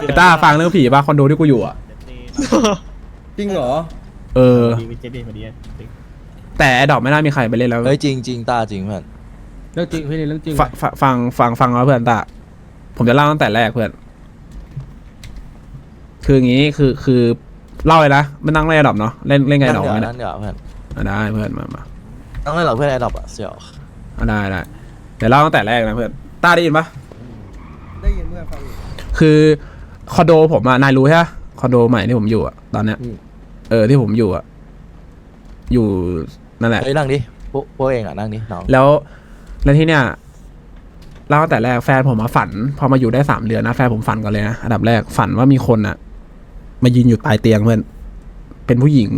ไอ้ต้าฟังเรื่องผีป่ะคอนโดที่กูอยู่อะ จริงเหรอเออ ดีวิเจดีมาดีแต่แอดดอกไม่น่ามีใครไปเล่นแล้วเฮ้ยจริงจริงตาจริงเพื่อนเรื่องจริงพี่นี่เรื่องจริงฟังฟังฟังฟังฟังเอาเพื่อนตาผมจะเล่าตั้งแต่แรกเพื่อน คืออย่างงี้คือคือเล่าเลยนะไม่นั่งเล่นแอดดอกเนาะเล่นเล่นไงนั่ดอกเดี๋ยวไม่ได้นั่นเดี๋ยวเพื่อนอะได้เพื่อนมามาต้องให้เราเพื่อนไอ้ดอกอะเสี่ยวอะได้ได้เดี๋ยวเล่าตั้งแต่แรกนะเพื่อนต้าได้ยินปะได้ยินเมื่อฟังอยู่ คือคอนโดผมอะนายรู้ใช่ปะคอนโดใหม่ที่ผมอยู่อะตอนเนี้ยเออที่ผมอยู่อะอยู่นั่นแหละ เฮ้ยนั่งดิพวกพวกเองอะนั่งดิน้องแล้วแล้วที่เนี้ยเล่าตั้งแต่แรกแฟนผมมาฝัน พอมาอยู่ได้สามเดือนนะแฟนผมฝันก่อนเลยนะอันดับแรกฝันว่ามีคนอะมายืนอยู่ปลายเตียงเพื่อนเป็นผู้หญิง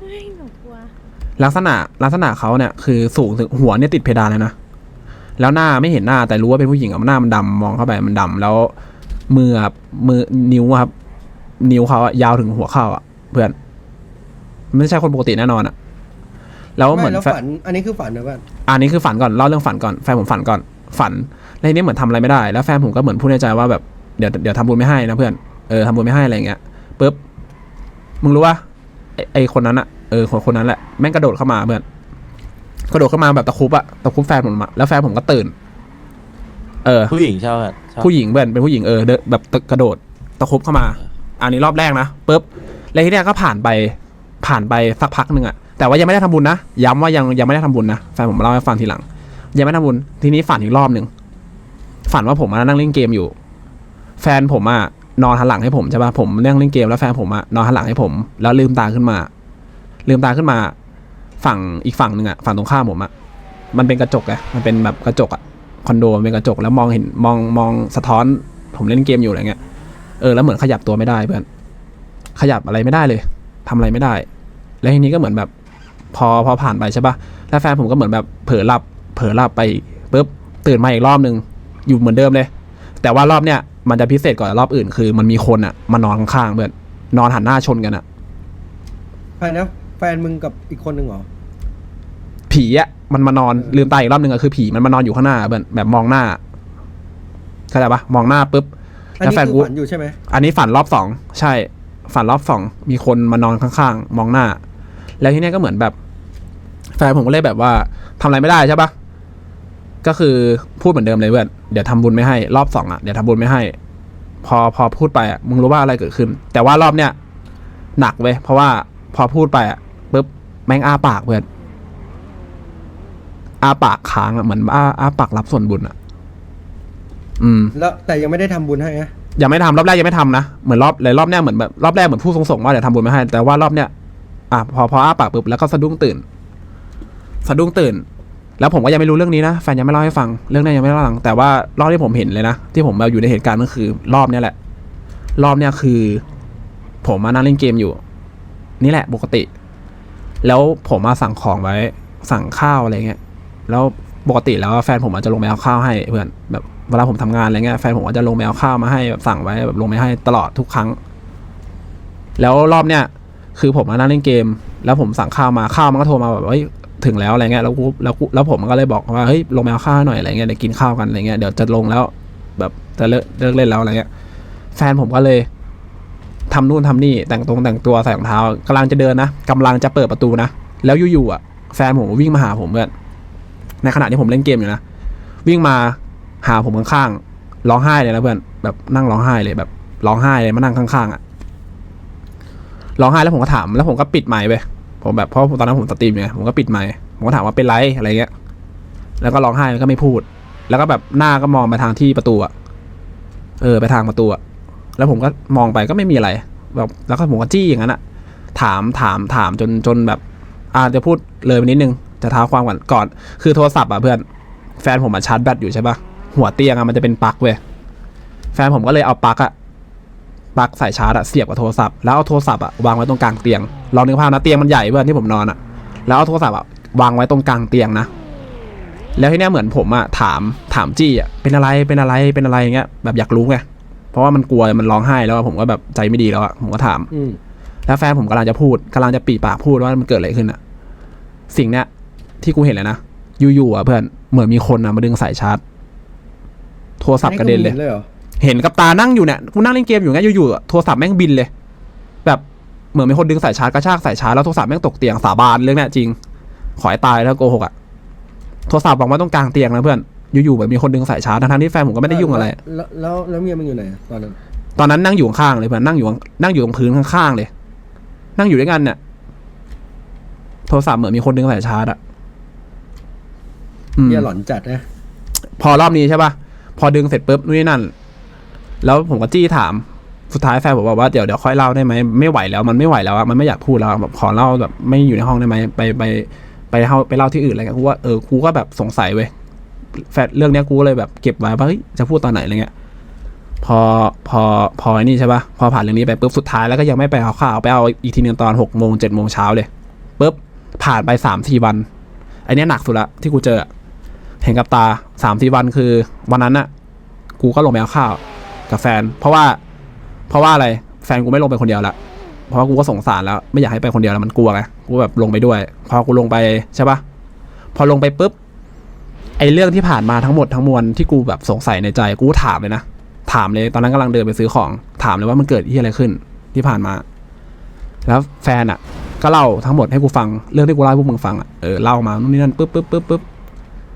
เฮ้ยหนูกลัวลักษณะลักษณะเขาเนี่ยคือสูงถึงหัวเนี่ยติดเพดานเลยนะแล้วหน้าไม่เห็นหน้าแต่รู้ว่าเป็นผู้หญิงอะหน้ามันดำมองเข้าไปมันดำแล้ว มืออะมือนิ้วอะครับ นิ้วเขาอะยาวถึงหัวเข่าอะเพื่อน ไม่ใช่คนปกติแน่นอนอะแล้วเหมืไม่อนแล้วแฟนฝัน อันนี้คือฝันนะเพื่อนอันนี้คือฝันก่อนเล่าเรื่องฝันก่อนแฟนผมฝันก่อน ฝันแล้วทีนี้เหมือนทำอะไรไม่ได้ แล้วแฟนผมก็เหมือนพูดในใจว่าแบบเดี๋ยวเดี๋ยวทำบุญไม่ให้นะเพื่อนเออทำบุญไม่ให้อะไรอย่างเงี้ยปุ๊บมึงรู้ว่าไอ้ไอคนนั้นอะเออคนคนนั้นแหละแม่งกระโดดเข้ามาเพื่อนกระโดดเข้ามาแบบตะครุบอะตะครุบแฟนผมอะแล้วแฟนผมก็ตื่น เออ ผู้หญิงใช่ไหมใช่ผู้หญิงเพื่อนเป็นผู้หญิงเออเดินแบบกระโดดตะครุบเข้ามา อันนี้รอบแรกนะปุ๊บแล้วทีเนี้ยก็ผ่านไปผ่านไปสักพักหนึ่งอะแต่ว่ายังไม่ได้ทำบุญนะย้ำว่ายังยังไม่ได้ทำบุญนะแฟนผมเล่าให้ฟังทีหลัง ยังไม่ทำบุญทีนี้ฝันอีกรอบหนึ่งฝันว่าผมมานั่งเล่นเกมอยู่ แฟนผมอะนอนหันหลังให้ผมใช่ป่ะผมนั่งเล่นเกมแล้วแฟนผมอะนอนหันหลังให้ผม แล้วลืมตาขึ้นมา ลืมตาขึ้นมา ฝั่งอีกฝั่งหนึ่งอะฝั่งตรงข้ามผมอะมันเป็นกระจกไงมันเป็นแบบกระจกอะ คอนโดเป็นกระจกแล้วมองเห็นมองมองสะท้อน ผมเล่นเกมอยู่อะไรเงี้ยเออแล้วเหมือนขยับตัวไม่ได้เพื่อนขยับอะไรไม่ได้เลยทำอะไรไม่ได้ แล้วทีนี้ก็เหมือนแบบ พอพอผ่านไปใช่ปะแล้วแฟนผมก็เหมือนแบบเผลอหลับ เผลอหลับไปปุ๊บตื่นมาอีกรอบนึง อยู่เหมือนเดิมเลย แต่ว่ารอบเนี้ยมันจะพิเศษกว่ารอบอื่น คือมันมีคนอะมานอนข้างๆเพื่อนนอนหันหน้าชนกันอะแฟนนะแฟนมึงกับอีกคนหนึ่งเหรอ ผีอะมันมานอนลืมตาอีกรอบนึงอะคือผีมันมานอนอยู่ข้างหน้าเพื่อนแบบมองหน้าเข้าใจปะมองหน้าปุ๊บอันแล้วนี้แฟนคืกูอฝันอยู่ใช่ไหมอันนี้ฝันรอบสองใช่ ฝันรอบสองมีคนมานอนข้างๆ มองหน้า แล้วที่เนี้ยก็เหมือนแบบ แฟนผมก็เลยแบบว่าทำอะไรไม่ได้ใช่ปะก็คือพูดเหมือนเดิมเลยเพื่อนเดี๋ยวทำบุญไม่ให้รอบสองอะเดี๋ยวทำบุญไม่ให้ พอพอพูดไปอะมึงรู้ว่าอะไรเกิดขึ้น แต่ว่ารอบเนี้ยหนักเว้ยเพราะว่าพอพูดไปอะปุ๊บแม่งอ้าปากเพื่อน อ้าปากค้างอะเหมือนอ้าอ้าปากรับส่วนบุญอะอืม แล้วแต่ยังไม่ได้ทำบุญให้นะยังไม่ทำรอบแรกยังไม่ทำนะเหมือนรอบเลยรอบเนี้ยเหมือนแบบรอบแรกเหมือนผู้ทรงส่งว่าเดี๋ยวทำบุญไม่ให้ แต่ว่ารอบเนี้ยอะพอพออ้าปากปุ๊บแล้วก็สะดุ้งตื่น สะดุ้งตื่น แล้วผมก็ยังไม่รู้เรื่องนี้นะแฟนยังไม่เล่าให้ฟังเรื่องนี้ยังไม่เล่าให้ฟังแต่ว่ารอบที่ผมเห็นเลยนะที่ผมแบบอยู่ในเหตุการณ์ก็คือ รอบเนี้ยแหละ รอบเนี้ยคือ ผมมานั่งเล่นเกมอยู่ นี่แหละปกติ แล้วผมมาสั่งของไว้สั่งข้าวอะไรเงี้ย แล้วปกติแล้วแฟนผมอาจจะลงไปเอาข้าวให้เพื่อนแบบเวลาผมทำงานอะไรเงี้ยแฟนผมก็จจะลงไปเอาข้าวมาให้แบบสั่งไว้แบบลงไปให้ตลอดทุกครั้ง แล้วรอบเนี้ยคือผมมานั่งเล่นเกม แล้วผมสั่งข้าวมาข้าวมันก็โทรมาแบบเฮ้ยถึงแล้วอะไรเงี้ยแล้วกูแล้วกูแล้วผมก็เลยบอกว่าเฮ้ยลงไปเอาข้าวให้หน่อยอะไรเงี้ยเดี๋ยวกินข้าวกันอะไรเงี้ยเดี๋ยวจะลงแล้ว แบบจะเลิกเลิกเล่นแล้วอะไรเงี้ย แฟนผมก็เลยทำนู่นทำนี่แต่งตรงแต่งตัวใส่รองเท้ากำลังจะเดินนะกำลังจะเปิดประตูนะแล้วอยู่ๆอะแฟนผมวิ่งมาหาผมเพื่อน ในขณะที่ผมเล่นเกมอยู่นะ วิ่งมาหาผมข้างๆร้องไห้เลยนะเพื่อนแบบนั่งร้องไห้เลยแบบร้องไห้เลยมานั่งข้างๆอะร้องไห้แล้วผมก็ถามแล้วผมก็ปิดไมค์ไปผมแบบเพราะตอนนั้นผมสตรีมไงผมก็ปิดไมค์ผมก็ถามว่าเป็นไรอะไรเงี้ย แล้วก็ร้องไห้แล้วก็ไม่พูด แล้วก็แบบหน้าก็มองไปทางที่ประตูอะเออไปทางประตูอะแล้วผมก็มองไปก็ไม่มีอะไร แบบแล้วก็ผมก็จี้อย่างนั้นอะถามถามถามจนจนแบบอาจจะพูดเลยไปนิดนึง จะท้าความก่อนก่อน คือโทรศัพท์อะเพื่อนแฟนผมอะชาร์จแบตอยู่ใช่ปะหัวเตียงอะมันจะเป็นปลั๊กเว้ยแฟนผมก็เลยเอาปลั๊กอะปลั๊กใส่ชาร์จอะเสียบกับโทรศัพท์แล้วเอาโทรศัพท์อะวางไว้ตรงกลางเตียงลองนึกภาพนะเตียงมันใหญ่เพื่อนที่ผมนอนอะ แล้วเอาโทรศัพท์อะวางไว้ตรงกลางเตียงนะแล้วที่เนี้ยเหมือนผมอะถามถามจี้อะเป็นอะไรเป็นอะไรเป็นอะไรอย่างเงี้ยแบบอยากรู้ไงเพราะว่ามันกลัวมันร้องไห้แล้วอะผมก็แบบใจไม่ดีแล้วอะผมก็ถามอืมแล้วแฟนผมกำลังจะพูดกำลังจะปีปากพูดว่ามันเกิดอะไรขึ้นอะสิ่งเนี้ย ที่กูเห็นเลยนะอยู่ๆอะเพื่อนเหมือนมีคนอะมาดึงสายชาร์จ โทรศัพท์กระเด็นเลยอัคือมึงห็เลยเหรอเห็นกับตานั่งอยู่เนี่ยกูนั่งเล่นเกมอยู่เงี้ยอยู่ๆอะโทรศัพท์แม่งบินเลย แบบเหมือนมีคนดึงสายชาร์จกระชากสายชาร์จแล้วโทรศัพท์แม่งตกเตียงสาบานเรื่องเนี้ยจริง ขอให้ตายแล้วโกหกอะโทรศัพท์วางไว้ตรงกลางเตียงนะเพื่อนอยู่ๆแบบมีคนดึงสายชาร์จทั้งๆที่แฟนผมก็ไม่ได้ยุ่งอะไร แล้วแล้วแล้วเมียมึงอยู่ไหนอะตอนนั้นตอนนั้นนั่งอยู่ข้างๆเลยเพื่อนนั่งอยู่นั่งอยู่ตรงพื้นข้างๆเลย นั่งอยู่ด้วยกันเนี่ยโทรศัพท์เหมือนมีคนดึงสายชาร์จอะอืม เมียหลอนจัดนะ พอรอบนี้ใช่ป่ะ พอดึงเสร็จปุ๊บนู่นนี่นั่น แล้วผมก็จี้ถาม สุดท้ายแฟนผมบอกว่าเดี๋ยวเดี๋ยวค่อยเล่าได้ไหมไม่ไหวแล้วมันไม่ไหวแล้วอะมันไม่อยากพูดแล้วอะแบบขอเล่าแบบไม่อยู่ในห้องได้ไหมไปไปไปเล่าไปเล่าที่อื่นอะไรเงี้ยกูว่าเออกูก็แบบสงสัยเว้ยแฟนเรื่องเนี้ยกูก็เลยแบบเก็บไว้ว่าเฮ้ยจะพูดตอนไหนอะไรเงี้ยพอพอพอไอ้นี่ใช่ป่ะพอผ่านเรื่องนี้ไปปุ๊บสุดท้ายแล้วก็ยังไม่ไปเอาข้าวไปเอาอีกทีนึงตอนหกโมงเจ็ดโมงเช้าเลยปุ๊บผ่านไปสามสี่วันไอเนี้ยหนักสุดละที่กูเจออะ เห็นกับตาสามสี่วันคือวันนั้นน่ะกูก็ลงไปเอาข้าวกับแฟน เพราะว่า เพราะว่าอะไรแฟนกูไม่ลงไปคนเดียวละเพราะว่ากูก็สงสารแล้วไม่อยากให้ไปคนเดียวแล้วมันกลัวไงกูแบบลงไปด้วย พอกูลงไปใช่ปะพอลงไปปุ๊บไอเรื่องที่ผ่านมาทั้งหมดทั้งมวลที่กูแบบสงสัยในใจกูถามเลยนะถามเลยตอนนั้นกำลังเดินไปซื้อของ ถามเลยว่ามันเกิดที่อะไรขึ้นที่ผ่านมา แล้วแฟนอะ ก็เล่าทั้งหมดให้กูฟังเรื่องที่กูเล่าให้พวกมึงฟังอะเออเล่ามานู่นนี่นั่นปุ๊บปุ๊บปุ๊บปุ๊บ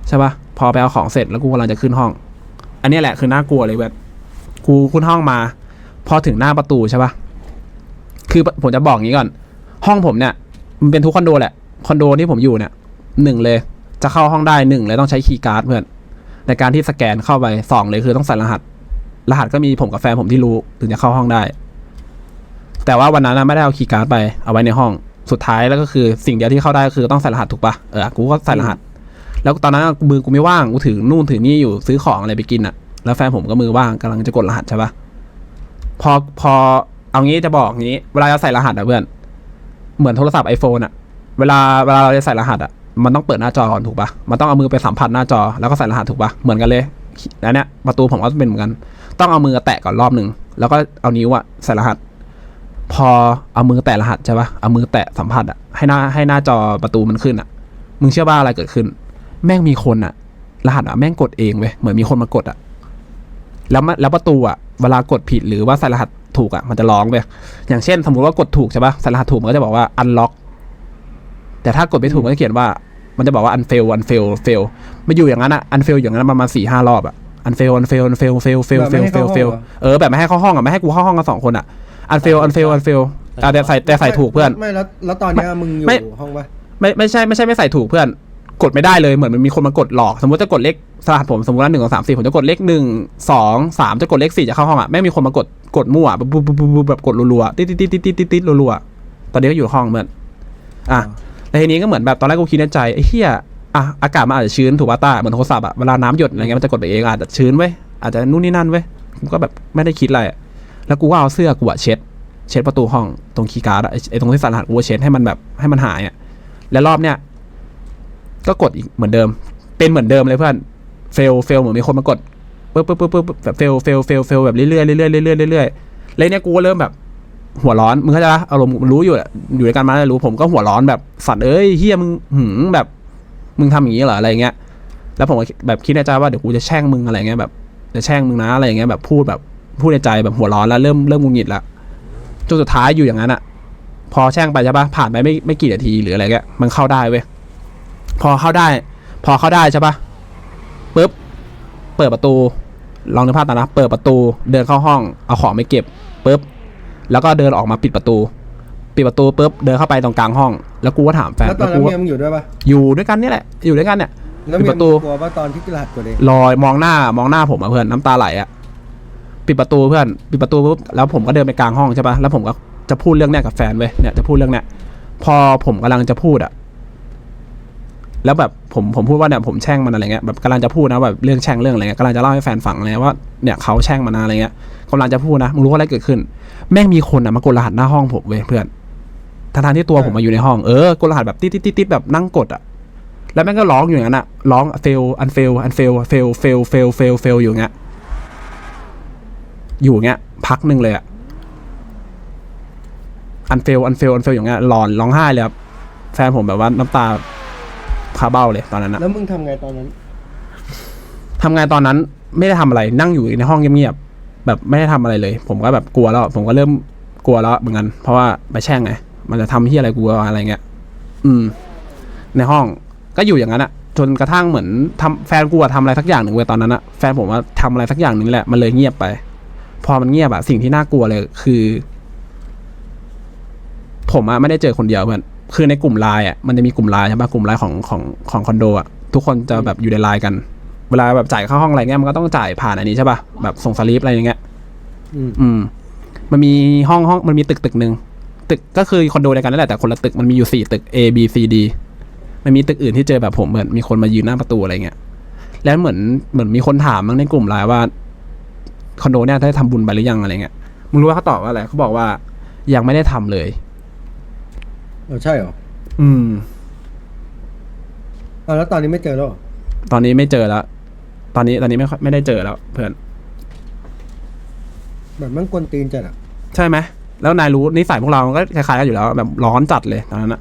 ใช่ปะพอไปเอาของเสร็จแล้วกูกำลังจะขึ้นห้อง อันนี้แหละคือน่ากลัวเลยแบบกูขึ้นห้องมา พอถึงหน้าประตูใช่ปะคือผมจะบอกงี้ก่อน ห้องผมเนี่ย มันเป็นทุกคอนโดแหละคอนโดที่ผมอยู่เนี่ยหนึ่งเลย จะเข้าห้องได้หนึ่งเลยต้องใช้คีย์การ์ดเพื่อนในการที่สแกนเข้าไปสองเลยคือต้องใส่รหัส รหัสก็มีผมกับแฟนผมที่รู้ถึงจะเข้าห้องได้ แต่ว่าวันนั้นนะไม่ได้เอาคีย์การ์ดไปเอาไว้ในห้องสุดท้ายแล้วก็คือสิ่งเดียวที่เข้าได้คือต้องใส่รหัสถูกปะเออกูก็ใส่รหัส แล้วตอนนั้นมือกูไม่ว่างกูถือนู่นถือนี่อยู่ซื้อของอะไรไปกินอะแล้วแฟนผมก็มือว่างกำลังจะกดรหัสใช่ปะพอพอเอางี้จะบอกงี้ เวลาจะใส่รหัสอะเพื่อน เหมือนโทรศัพท์ iPhone อะเวลาเวลาเราจะใส่รหัสอะมันต้องเปิดหน้าจอก่อนถูกปะมันต้องเอามือไปสัมผัสหน้าจอแล้วก็ใส่รหัสถูกปะเหมือนกันเลยแล้วเนี้ยประตูผมก็เป็นเหมือนกัน ต้องเอามือแตะก่อนรอบหนึ่งแล้วก็เอานิ้วอะใส่รหัส พอเอามือแตะรหัสใช่ปะเอามือแตะสัมผัสอะให้หน้าให้หน้าจอประตูมันขึ้นอะมึงเชื่อว่าอะไรเกิดขึ้น แม่งมีคนอะรหัสอะแม่งกดเองเว้ยเหมือนมีคนมากดอะแล้วมันแล้วประตูอะเวลากดผิดหรือว่าใส่รหัสถูกอะมันจะร้องเว้ยอย่างเช่น สมมุติว่ากดถูกใช่ปะใส่รหัสถูกมันก็จะบอกว่า unlock แต่ถ้ากดไม่ถูกมันจะเขียนว่า มันจะบอกว่า unfail unfail fail มาอยู่อย่างนั้นอะ unfail อย่างนั้นประมาณสี่ห้ารอบอะ unfail unfail unfail fail fail แบบไม่ fail ให้ fail เข้าห้อง fail เหรอเออแบบไม่ให้เข้าห้องอะไม่ให้กูเข้าห้องกันสองคนอะ unfail unfail unfail อะแต่ใส่แต่ใส่ถูกเพื่อน ไม่แล้วแล้วตอนเนี้ยมึงอยู่ไม่ห้องปะไม่ไม่ใช่ไม่ใช่ไม่ใส่ถูกเพื่อน กดไม่ได้เลยเหมือนมันมีคนมากดหลอก สมมติจะกดเลขสลัดผมสมมติว่าหนึ่งสองสามสี่ผมจะกดเลขหนึ่งสองสามจะกดเลขสี่จะเข้าห้องอะแม่งมีคนมากดกดมั่วแบบบบแบบกดรัวๆติดติดติดติดติดติดติดรัวๆตอนนี้ก็อยู่ห้องเหมือนอะแล้วทีนี้ก็เหมือนแบบตอนแรกกูคิดในใจไอ้เหี้ยอะอากาศมันอาจจะชื้นถูกป่ะตาเหมือนโทรศัพท์อะเวลาน้ำหยดอะไรเงี้ยมันจะกดไปเองอาจจะชื้นเว้ยอาจจะนู่นนี่นั่นเว้ยกูก็แบบไม่ได้คิดอะไรแล้วกูก็เอาเสื้อกูอะเช็ด เช็ดประตูห้องตรงคีย์การ์ดไอ้ตรงที่ส่รหัสกูเช็ดให้มันแบบให้มันหายอะแล้วรอบเนี้ย ก็กดอีกเหมือนเดิม เป็นเหมือนเดิมเลยเพื่อนเฟลเฟลเหมือนมีคนมากดปึ๊บปึ๊บปึ๊บปึ๊บแบบเฟลเฟลเฟลเฟลแบบเรื่อยเรื่อยเรื่อยเรื่อยๆแล้วเนี่ยกูก็เริ่มแบบ หัวร้อนมึงเข้าใจปะอารมณ์รู้อยู่อยู่ด้วยกันมาแล้วรู้ผมก็หัวร้อนแบบสัตว์เอ้ยเฮียมึงหืมแบบ มึงทำอย่างนี้เหรออะไรเงี้ยแล้วผมก็แบบคิดในใจว่าเดี๋ยวกูจะแช่งมึงอะไรเงี้ยแบบจะแช่งมึงนะอะไรเงี้ยแบบพูดแบบพูดในใจแบบหัวร้อนแล้วเริ่มเริ่มงุนงิดล้วจนสุดท้ายอยู่อย่างนั้นอะพอแช่งไปใช่ปะผ่านไปไม่ไม่กี่นาทีหรืออะไรเงี้ยมันเข้าได้เว้ย พอเข้าได้ พอเข้าได้ใช่ปะปุ๊บเปิดประตู ลองนึกภาพตามนะ เปิดประตูเดินเข้าห้องเอาของไปเก็บปุ๊บแล้วก็เดินออกมาปิดประตู ปิดประตูปุ๊บเดินเข้าไปตรงกลางห้อง แล้วกูก็ถามแฟนแล้วตอนแล้วนั้นกูเมียมึงอยู่ด้วยปะอยู่ด้วยกันนี่แหละ อยู่ด้วยกันเนี่ยแล้วปิดเมียประตูมึงกลัวว่าตอนที่รหัสกดเองลอยมองหน้ามองหน้าผมอะเพื่อนน้ำตาไหลอะปิดประตูเพื่อนปิดประตูปุ๊บแล้วผมก็เดินไปกลางห้องใช่ปะแล้วผมก็จะพูดเรื่องเนี้ยกับแฟนเว้ยเนี่ยจะพูดเรื่องเนี้ยพอผมกำลังจะพูดอะ แล้วแบบผมผมพูดว่าเนี่ยผมแช่งมันอะไรเงี้ยแบบกำลังจะพูดนะแบบเรื่องแช่งเรื่องอะไรเงี้ยกำลังจะเล่าให้แฟนฟังเลยว่าเนี่ยเขาแช่งมันนะอะไรเงี้ยกำลังจะพูดนะมึงรู้ว่าอะไรเกิดขึ้น แม่งมีคนอะมากดรหัสหน้าห้องผมเว้ยเพื่อนทั้งๆที่ตัวผมมาอยู่ในห้องเออกดรหัสแบบติดติดติดติดแบบนั่งกดอะแล้วแม่งก็ร้องอยู่อย่างนั้นอะร้อง fail unfail unfail fail fail fail fail fail อยู่อย่างเงี้ยอยู่อย่างเงี้ยพักหนึ่งเลยอะ unfail unfail unfail อย่างเงี้ยหลอนร้องไห้เลยครับแฟนผมแบบว่าน้ำตา คาเบ้าเลยตอนนั้นอะแล้วมึงทำไงตอนนั้น ทำงานตอนนั้นไม่ได้ทำอะไรนั่งอยู่ในห้องเงียบแบบไม่ได้ทำอะไรเลย ผมก็แบบกลัวแล้ว ผมก็เริ่มกลัวแล้วเหมือนกัน เพราะว่าไปแช่งไงมันจะทำที่อะไรกูอะไรเงี้ยอืม ในห้องก็อยู่อย่างนั้นอะจนกระทั่งเหมือนทำแฟนกูอะทำอะไรสักอย่างหนึ่งเว้ยตอนนั้นอะแฟนผมว่าทำอะไรสักอย่างหนึ่งแหละมันเลยเงียบไป พอมันเงียบอะสิ่งที่น่ากลัวเลยคือ ผมอะไม่ได้เจอคนเดียวเพื่อน คือในกลุ่มไลน์อะมันจะมีกลุ่มไลน์ใช่ปะกลุ่มไลน์ของของของคอนโดอะทุกคนจะแบบอยู่ในไลน์กัน เวลาแบบจ่ายค่าห้องอะไรเงี้ยมันก็ต้องจ่ายผ่านอันนี้ใช่ปะแบบส่งสลิปอะไรอย่างเงี้ยอืมอืม มันมีห้องห้องมันมีตึกตึกหนึ่งตึกก็คือคอนโดเดียวกันนั่นแหละแต่คนละตึกมันมีอยู่สี่ตึก A B C D มันมีตึกอื่นที่เจอแบบผมเหมือนมีคนมายืนหน้าประตูอะไรเงี้ยแล้วเหมือนเหมือนมีคนถามมั้งในกลุ่มไลน์ว่าคอนโดเนี่ยได้ทำบุญไปหรือยังอะไรเงี้ยมึงรู้ว่าเขาตอบว่าอะไรเขาบอกว่ายังไม่ได้ทำเลยเออใช่เหรออืมเอาแล้วตอนนี้ไม่เจอแล้วเหรอตอนนี้ไม่เจอแล้ว ตอนนี้ตอนนี้ไม่ค่อยไม่ได้เจอแล้ว เพื่อน แบบมันกวนตีนจัดอะใช่ไหม แล้วนายรู้นิสัยพวกเรามันก็คล้ายๆกันอยู่แล้ว แบบร้อนจัดเลยตอนนั้นอะ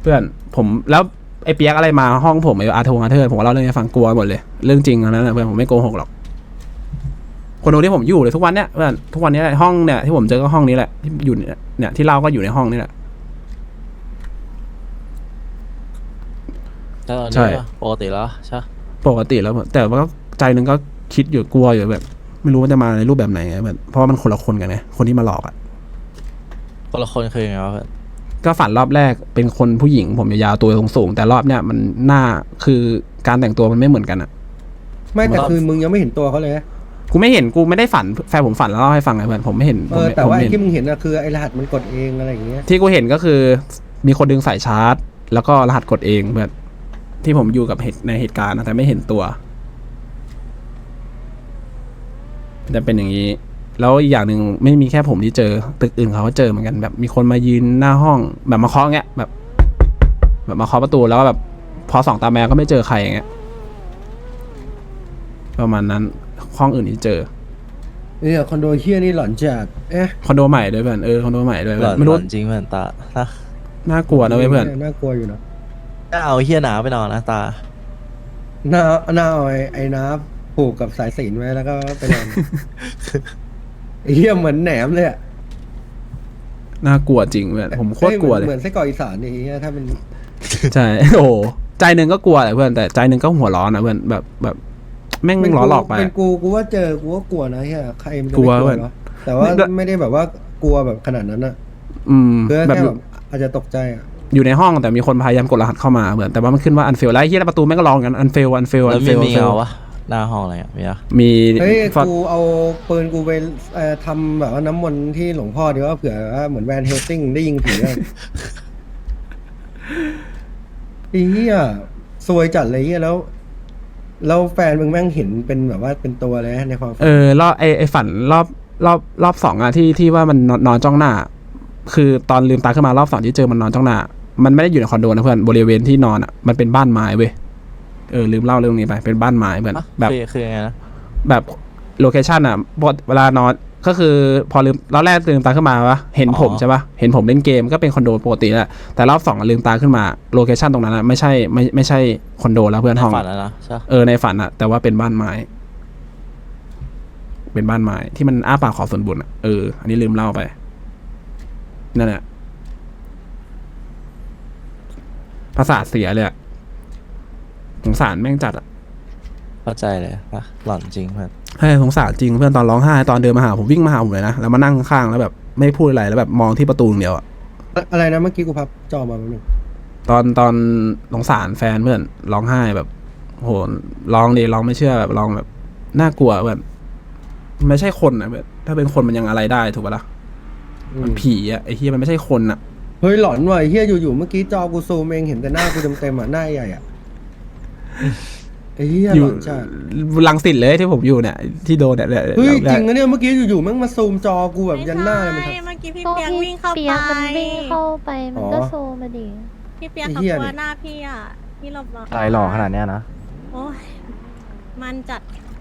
เพื่อนผมแล้วไอ้เปียกอะไรมาห้องผมไอ้อาร์ทงอาร์เธอร์ผมก็เล่าเรื่องให้ฟังกลัวหมดเลย เรื่องจริงอันนั้นนะเพื่อนผมไม่โกหกหรอก คนดูที่ผมอยู่เลยทุกวันเนี้ยเพื่อนทุกวันนี้แหละห้องเนี่ยที่ผมเจอก็ห้องนี้แหละที่อยู่เนี่ยเนี่ยที่เล่าก็อยู่ในห้องนี้แหละแต่ตอนใช่ นี้ก็ปกติแล้วใช่ปกติแล้วแต่ว่าก็ใจหนึงก็คิดอยู่กลัวอยู่แบบ ไม่รู้ว่าจะมาในรูปแบบไหนไงแบบเพราะว่ามันคนละคนกันไงคนที่มาหลอกอะคนละคนคือยังไงวะเพื่อนก็ฝันรอบแรกเป็นคนผู้หญิง ผมยาวๆตัวสูงๆแต่รอบเนี้ยมันหน้าคือการแต่งตัวมันไม่เหมือนกันอะไม่แต่คือมึงยังไม่เห็นตัวเขาเลยนะ กูไม่เห็นกูไม่ได้ฝันแฟนผมฝันแล้วเล่าให้ฟังไงเพื่อนผมไม่เห็นเอผมอไม่แต่ผมว่าไม่ไอ้เห็นที่มึงเห็นอะคือไอ้รหัสมันกดเองอะไรอย่างเงี้ยที่กูเห็นก็คือ มีคนดึงสายชาร์จ แล้วก็รหัสกดเองเพื่อนที่ผมอยู่กับเหตุในเหตุการณ์นะแต่ไม่เห็นตัวจะเป็นอย่างนี้ แล้วอีกอย่างหนึ่งไม่มีแค่ผมที่เจอ ตึกอื่นเขาก็เจอเหมือนกันแบบมีคนมายืนหน้าห้อง แบบมาเคาะเงี้ยแบบ แบบมาเคาะประตูแล้วก็แบบพอสองตาแมวก็ไม่เจอใครอย่างเงี้ยประมาณนั้น ห้องอื่นที่เจอเนี่ยคอนโดเฮียนี่หลอนจัดเอ๊ะคอนโดใหม่ด้วยเพื่อนเออคอนโดใหม่ด้วยหลเพื่ออนนไม่หลรู้อนจริงเพื่อนตาถ้าน่ากลัวนะเว้ยเพื่อนน่ากลัวอยู่นะถ้าเอาเฮียหนาไปนอนนะตาหน้าหน้าเอาไอ้ไอ้น้ำผูกกับสายสิญจนไว้แล้วก็ไปนอน ไอ้เฮียเหมือนแหนมเลยอะน่ากลัวจริงเพื่อนผมโคตรกลัวเลยเหมือนไส้กรอกอีสานนี่เฮียถ้ามัน ใช่ โอ้โหใจหนึ่งก็กลัวแหละเพื่อนแต่ใจหนึ่งก็หัวร้อนนะเพื่อนแบบแบบ แม่งล้อหลอกไป เป็นอะกูกูว่าเจอกูก็กลัวนะเฮียใครมันจะกลัวไม่กลัเว้วยเนาะแต่ว่าไม่ไม่ได้แบบว่ากลัวแบบขนาดนั้นอะอืมคือแบบแค่อยู่แบบอาจจะตกใจอะอยู่ในห้องแต่มีคนพยายามกดรหัสเข้ามาเหมือนแต่ว่ามันขึ้นว่าอันเฟลแล้วไอ้ที่ประตูแม่งก็ร้องกันอันเฟลอันเฟลแล้อัวนเฟมีลมีเงาวะหน้าห้องอะไรอะมีอะมีเฮ้ยฟักกูเอาปืนกูไปเอ่อทำแบบว่าน้ำมนต์ที่หลวงพ่อดีว่าเผื่อว่าเหมือนแวนเฮลซิงได้ยิงผีอะไอ้เหี้ยซวยจัดเลยเหี้ยแล้ว แล้วแฟนมึงแม่งเห็นเป็นแบบว่าเป็นตัวเลยนะในความฝันเออรอบไอไอฝันรอบรอบรอบสองอะที่ที่ว่ามันนอนนอนจ้องหน้า คือตอนลืมตาขึ้นมารอบสองที่เจอมันนอนจ้องหน้า มันไม่ได้อยู่ในคอนโดนะเพื่อนบริเวณที่นอนอะมันเป็นบ้านไม้เว้ยเออลืมเล่าเรื่องนี้ไปเป็นบ้านไม้เพื่อนอะแบบคือคือยังไงนะแบบโลเคชันอะพอเวลานอน ก็คือพอลืมรอบแรกลืมตาขึ้นมาวะเห็นผมใช่ปะเห็นผมเล่นเกมก็เป็นคอนโดปกติแหละแต่รอบสองอะลืมตาขึ้นมาโลเคชันตรงนั้นอะไม่ใช่ไม่ไม่ใช่คอนโดแล้วเพื่อนในห้องฝันแล้วนะใช่เออในฝันอะแต่ว่าเป็นบ้านไม้ เป็นบ้านไม้ที่มันอ้าปากขอส่วนบุญอะเอออันนี้ลืมเล่าไปนั่นแหละภาษาทเสียเลยอะสงสารแม่งจัดอะเข้าใจเลยนะหลอนจริงเพื่ อนใช่สงสารจริงเพื่อนตอนร้องไห้ตอนเดินมาหาผมวิ่งมาหาผมเลยนะแล้วมานั่งข้างๆแล้วแบบไม่พูดอะไรแล้วแบบมองที่ประตูอย่างเดียวอะอะไรนะเมื่อกี้กูพับจอมาแป๊บนึงตอนตอนสงสารแฟนเพื่อนร้องไห้แบบโหร้องดีร้องไม่เชื่อแบบร้องแบบน่ากลัวเพื่อนไม่ใช่คนนะเพื่อนถ้าเป็นคนมันยังอะไรได้ถูกปะล่ะมันผีอะไอ้เฮียมันไม่ใช่คนอะเฮ้ยหลอนว่ะไอ้เฮียอยู่ๆเมื่อกี้จอกูซูมเองเห็นแต่หน้ากูเต็มๆอะหน้าใหญ่อะ ไอ้เฮียอหยู่ลอนจัดลังสิตเลยที่ผมอยู่เนี่ยที่โดนเนี่ยเนี่ยเฮ้ยเนี่ยจริงนะเนี่ยเมื่อกี้อยู่ๆแม่งมาซูมจอกูแบบยันหน้าเลยมันไม่ทำใช่เมื่อกี้พี่ก็เปียกพี่วิ่งเข้าเปีไปยกมันวิ่งเข้าไปมันก็อ๋อโซมาดิพี่เปียกไอ้ขับเหี้ยตัวเนี่ยหน้าพี่อะ พี่หลบหลออะไรหล่อขนาดเนี้ยนะ โอ้ยมันจัด